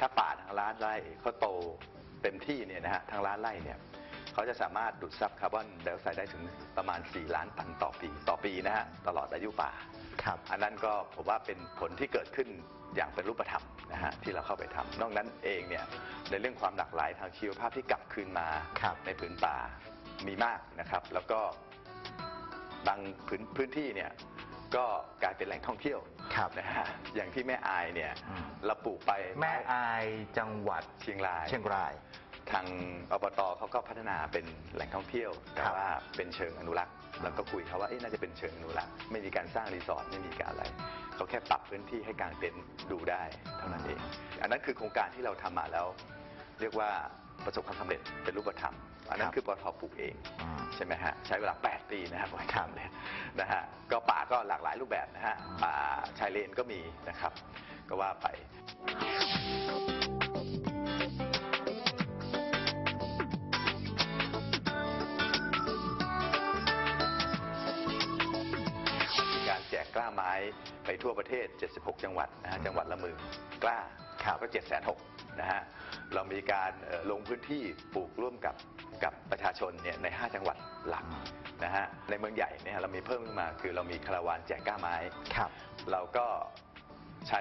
ถ้าป่าทางล้านไร่เขาโตเต็มที่เนี่ยนะฮะทางล้านไร่เนี่ยเขาจะสามารถดูดซับคาร์บอนไดออกไซด์ได้ถึงประมาณ 4 ล้านตันต่อปีต่อปีนะฮะตลอดอายุป่าครับอันนั้นก็ผมว่าเป็นผลที่เกิดขึ้นอย่างเป็นรูปธรรมนะฮะที่เราเข้าไปทำนอกนั้นเองเนี่ยในเรื่องความหลากหลายทางชีวภาพที่กลับคืนมาครับในผืนป่ามีมากนะครับ แล้วก็บางพื้นพื้นที่เนี่ยก็กลายเป็นแหล่งท่องเที่ยว ครับนะฮะอย่างที่แม่อายเนี่ยอืม เราปลูกไปแม่อายจังหวัดเชียงราย เชียงราย ทางอบตเขาก็พัฒนาเป็นแหล่งท่องเที่ยว แต่ครับว่าเป็นเชิงอนุรักษ์แล้วก็คุยเขาว่าเอ๊ะน่าจะเป็นเชิงอนุรักษ์ไม่มีการสร้างรีสอร์ทไม่มีการอะไรเขาแค่ปรับพื้นที่ให้กางเต็นท์ดูได้เท่านั้นเอง อันนั้นคือโครงการที่เราทำมาแล้ว เรียกว่าประสบความสำเร็จเป็นรูปธรรม อันนั้ครันบคือปตทปลูกเอง อืม ใช่ไหมฮะ ใช้เวลา 8 ปีนะครับกว่าจะครับทำเนี่ยนะฮะก็ป่าก็หลากหลายรูปแบบนะฮะป่าชายเลนก็มีนะครับ ก็ว่าไป มีการแจกกล้าไม้ไปทั่วประเทศ 76 จังหวัดนะฮะจังหวัดละหมื่นกล้าครับก็7 6 0 0นะฮะ เรามีการเอ่อลงพื้นที่ปลูกร่วมกับกับประชาชนเนี่ยใน 5 จังหวัดหลักนะฮะในเมืองใหญ่เนี่ยเรามีเพิ่มขึ้นมาคือเรามีคาราวานแจกกล้าไม้ครับเราก็ใช้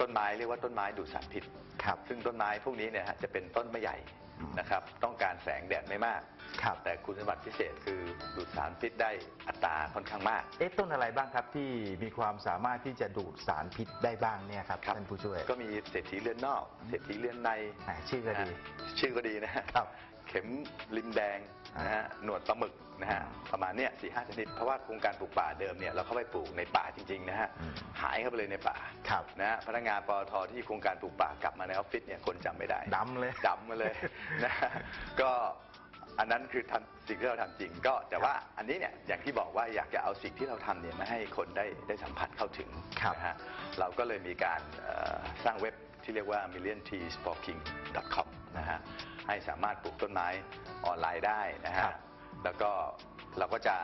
ต้นไม้เรียกว่าต้นไม้ดูดสารพิษครับซึ่งต้นไม้พวกนี้เนี่ยฮะจะเป็นต้นไม่ใหญ่อืม นะครับ ต้องการแสงแดดไม่มากครับ แต่คุณสมบัติพิเศษคือดูดสารพิษได้อัตราค่อนข้างมาก เอ๊ะต้นอะไรบ้างครับที่มีความสามารถที่จะดูดสารพิษได้บ้างเนี่ยครับครับ ท่านผู้ช่วย ก็มีเศรษฐีเรือนนอกเศรษฐีเรือนในอ่าชื่อก็ดี นะฮะชื่อก็ดีนะฮะครับ เข็มริมแดงนะฮะหนวดปลาหมึกนะฮะอืมประมาณเนี้ยสี่ห้าชนิด เพราะว่าโครงการปลูกป่าเดิมเนี่ยเราเข้าไปปลูกในป่าจริงๆนะฮะอืมหายเข้าไปเลยในป่าครับ นะฮะพนักงานปตทที่โครงการปลูกป่ากลับมาในออฟฟิศเนี่ยคนจำไม่ได้ ดำเลย ดำมาเลยนะฮะก็อันนั้นคือทำสิ่งที่เราทำจริงก็ แต่ว่าอันนี้เนี่ยอย่างที่บอกว่าอยากจะเอาสิ่งที่เราทำเนี่ยมาให้คนได้ได้สัมผัสเข้าถึงครับนะฮะเราก็เลยมีการเอ่อสร้างเว็บที่เรียกว่า milliontreesforking.com นะฮะ ให้สามารถปลูกต้นไม้ออนไลน์ได้นะฮะครับแล้วก็เราก็จะ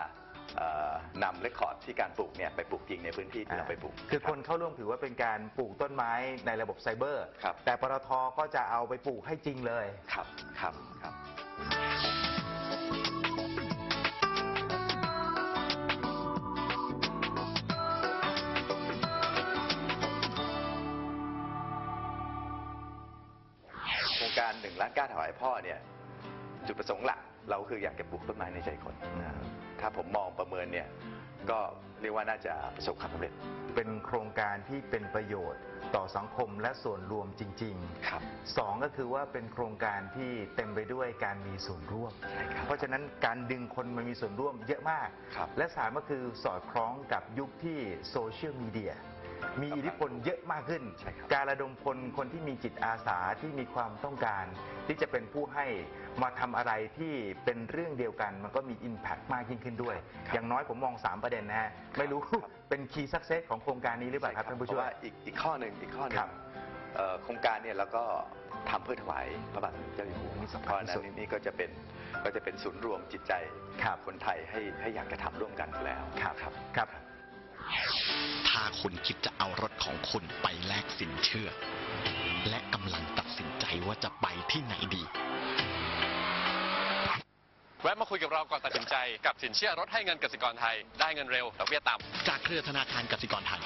เอ่อนำเรคคอร์ดที่การปลูกเนี่ยไปปลูกจริงในพื้นที่ที่เราไปปลูก คือคนเข้าร่วมถือว่าเป็นการปลูกต้นไม้ในระบบไซเบอร์ ครับ แต่ปตทก็จะเอาไปปลูกให้จริงเลย ครับครับครับ การหนึ่งล้านกล้าถวายพ่อเนี่ยจุดประสงค์หลักเราคืออยากจะปลูกต้นไม้ในใจคนนะถ้าผมมองประเมินเนี่ยก็เรียกว่าน่าจะประสบความสำเร็จ เป็นโครงการที่เป็นประโยชน์ต่อสังคมและส่วนรวมจริงครับๆสองก็คือว่าเป็นโครงการที่เต็มไปด้วยการมีส่วนร่วม ใช่ครับ เพราะฉะนั้นการดึงคนมามีส่วนร่วมเยอะมาก ครับและสามก็คือสอดคล้องกับยุคที่โซเชียลมีเดีย มีอิทธิพลเยอะมากขึ้น ใช่ครับการระดมพลคนที่มีจิตอาสาที่มีความต้องการ ที่จะเป็นผู้ให้มาทำอะไรที่เป็นเรื่องเดียวกัน มันก็มี Impact มากยิ่งขึ้นด้วยอย่างน้อยผมมอง 3 ประเด็นนะฮะ ไม่รู้เป็น Key Success ของโครงการนี้หรือเปล่าครับท่านผู้เพช่ราะวยว่าอีกอีกข้อหนึ่งอีกข้อหนึ่ครังบเอ่อโครงการเนี่ยเราก็ทำเพื่อถวายพระบาทสมเด็จเจ้าอยู่หัวนี่สำเพคัญราะฉะที่สุนั้ดนนี่ก็จะเป็นก็จะเป็นศูนย์รวมจิตใจครับ คนไทยให้ให้อยากจะทำร่วมกันอยู่แล้ว ครับครับ ถ้าคุณคิดจะเอารถของคุณไปแลกสินเชื่อ และกำลังตัดสินใจว่าจะไปที่ไหนดี แวะมาคุยกับเราก่อนตัดสินใจกับสินเชื่อรถให้เงินกสิกรไทย ได้เงินเร็วดอกเบี้ยต่ำจากเครือธนาคารกสิกรไทย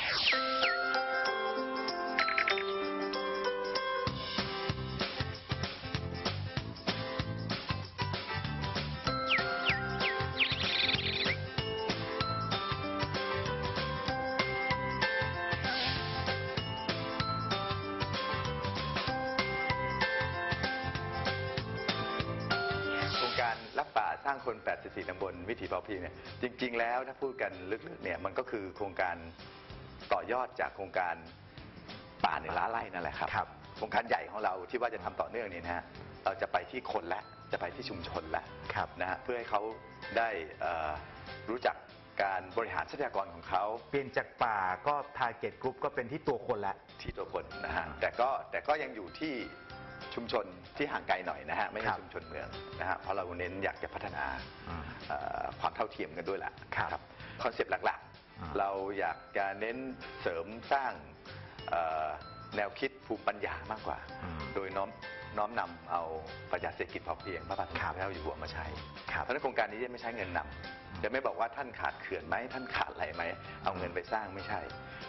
คน 84ตำบลวิถีพอเพียงเนี่ยจริง ๆ แล้วถ้าพูดกันลึกๆเนี่ยมันก็คือโครงการต่อยอดจากโครงการป่าในล้านไร่นั่นแหละครับครับ โครงการใหญ่ของเราที่ว่าจะทำต่อเนื่องเนี่ยนะฮะเราจะไปที่คนและจะไปที่ชุมชนและครับนะฮะเพื่อให้เขาได้เอ่อรู้จักการบริหารทรัพยากรของเขา เปลี่ยนจากป่าก็ Target Group ก็เป็นที่ตัวคนละที่ตัวคนนะฮะแต่ก็แต่ก็ยังอยู่ที่ ชุมชนที่ห่างไกลหน่อยนะฮะไม่ใช่ครับชุมชนเมืองนะฮะเพราะเราเน้นอยากจะพัฒนาอืมเอ่อความเท่าเทียมกันด้วยแหละครับคอนเซปต์หลักอืมๆเราอยากจะเน้นเสริมสร้างเอ่อแนวคิดภูมิปัญญามากกว่า อืม โดยน้อมน้อมนำเอาปรัชญาเศรษฐกิจพอเพียงพระบาทสมเด็จครับพระเจ้าอยู่หัวมาใช้ ครับ เพราะฉะนั้นโครงการนี้จะไม่ใช้เงินนำจะไม่บอกว่าท่านขาดเขื่อนไหมท่านขาดอะไรไหมเอาเงินไปสร้างไม่ใช่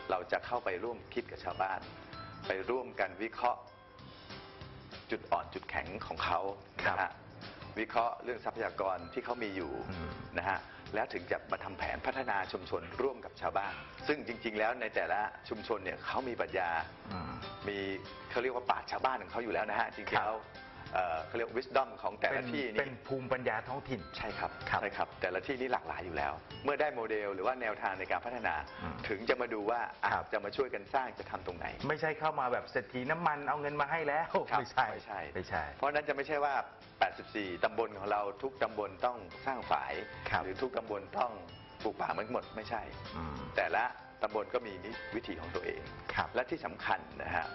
เราจะเข้าไปร่วมคิดกับชาวบ้าน ไปร่วมกันวิเคราะห์ จุดอ่อนจุดแข็งของเขาครับนะฮะวิเคราะห์เรื่องทรัพยากรที่เขามีอยู่อืม นะฮะแล้วถึงจะมาทำแผนพัฒนาชุมชนร่วมกับชาวบ้าน ซึ่งจริง ๆ แล้วในแต่ละชุมชนเนี่ยเขามีปรัชญา อืม มีเขาเรียกว่าปราชญ์ชาวบ้านของเขาอยู่แล้วนะฮะจริงครัๆบแล้ว เอ่อเขาเรียก wisdom ของแต่เป็ละนที่เป็นี่นภูมิปัญญาท้องถิ่น ใช่ครับครับใช่ครับ แต่ละที่นี่หลากหลายอยู่แล้ว เมื่อได้โมเดลหรือว่าแนวทางในการพัฒนา อืมถึงจะมาดูว่าอะครับ จะมาช่วยกันสร้างจะทำตรงไหนไม่ใช่เข้ามาแบบเศรษฐีน้ำมันเอาเงินมาให้แล้วครับไม่ใช่ไม่ใช่ ไม่ใช่ เพราะฉะนั้นจะไม่ใช่ว่า 84 ตำบลของเราทุกตำบลต้องสร้างฝาย ครับ หรือทุกตำบลต้องปลูกป่าเหมือนหมดไม่ใช่ อืมแต่ละตำบลก็มีวิถีของตัวเอง ครับ และที่สำคัญนะฮะ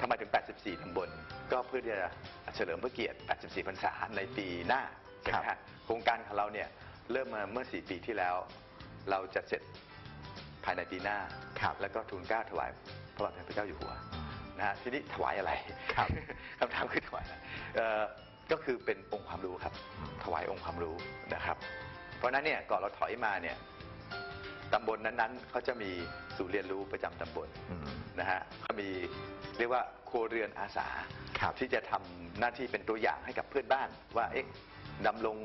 ทำไมถึง 84 ตำบล ก็เพื่อที่จะเฉลิมพระเกียรติ 84 พรรษาในปีหน้าใช่ไหมครัฮะบโครงการของเราเนี่ยเริ่มมาเมื่อ 4 ปีที่แล้ว เราจะเสร็จภายในปีหน้าครับแล้วก็ทูลเกล้าถวายพระบาทสมเด็จพระเจ้าอยู่หัวอืมนะฮะทีนี้ถวายอะไรครับคำถามคือถวายอะไรเอ่อก็คือเป็นองค์ความรู้ครับอืมถวายองค์ความรู้นะครับ เพราะฉะนั้นเนี่ยก่อนเราถอยมาเนี่ย ตำบลนั้นๆเขาจะมีศูนย์เรียนรู้ประจำตำบลอืม นะฮะเขามีเรียกว่าครัวเรือนอาสา ครับ ที่จะทำหน้าที่เป็นตัวอย่างให้กับเพื่อนบ้านว่าเอ๊ะดำรง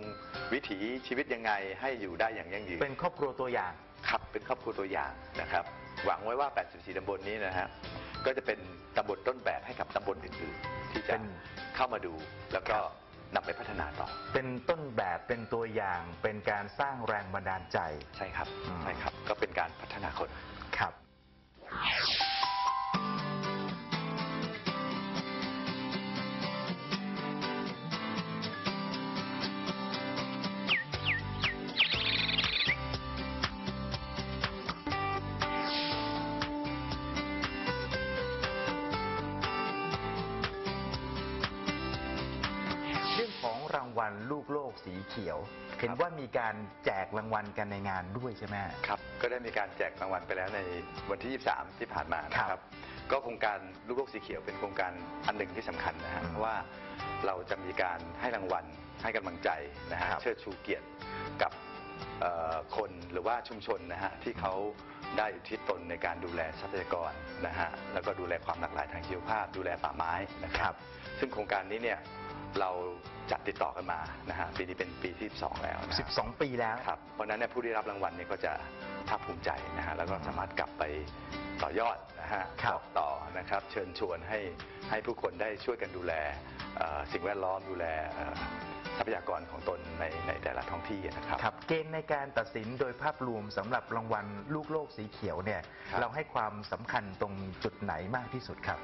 วิถีชีวิตยังไงให้อยู่ได้อย่างยั่งยืน เป็นครอบครัวตัวอย่าง ครับเป็นครอบครัวตัวอย่างนะครับ หวังไว้ว่า 84 ตำบลนี้นะฮะก็จะเป็นตำบลต้นแบบให้กับตำบลอื่นๆ ที่จะเป็นเข้ามาดูแล้วก็ นำไปพัฒนาต่อ เป็นต้นแบบเป็นตัวอย่างเป็นการสร้างแรงบันดาลใจ ใช่ครับ อืม ใช่ครับ ก็เป็นการพัฒนาคน ครับ วัลลูกโลกสีเขียว เห็นว่ามีการแจกรางวัลกันในงานด้วยใช่ไหมครับ ก็ได้มีการแจกรางวัลไปแล้วในวันที่ 23 ที่ผ่านมานะคครัรับบก็โครงการลูกโลกสีเขียวเป็นโครงการอันหนึ่งที่สำคัญนะฮะอืมเพราะว่าเราจะมีการให้รางวัลให้กำลังใจนะฮะครับเชิดชูเกียรติกับเอ่อคนหรือว่าชุมชนนะฮะที่เขาได้อุทิศตนในการดูแลทรัพยากรนะฮะแล้วก็ดูแลความหลากหลายทางชีวภาพ ดูแลป่าไม้นะครับ ซึ่งโครงการนี้เนี่ย เราจัดติดต่อกันมานะฮะปีนี้เป็นปีที่ 12 แล้วนะฮะ12 ปีแล้ว ครับเพราะฉะนั้นเนี่ยผู้ได้รับรางวัลเนี่ยก็จะภาคภูมิใจนะฮะแล้วก็สามารถกลับไปต่อยอดนะฮะครับบอกต่อนะครับ เชิญชวนให้ให้ผู้คนได้ช่วยกันดูแลเอ่อสิ่งแวดล้อมดูแลเอ่อทรัพยากรของตนในในแต่ละท้องที่นะครับ ครับเกณฑ์ในการตัดสินโดยภาพรวมสำหรับรางวัลลูกโลกสีเขียวเนี่ยครับ เราให้ความสำคัญตรงจุดไหนมากที่สุดครับ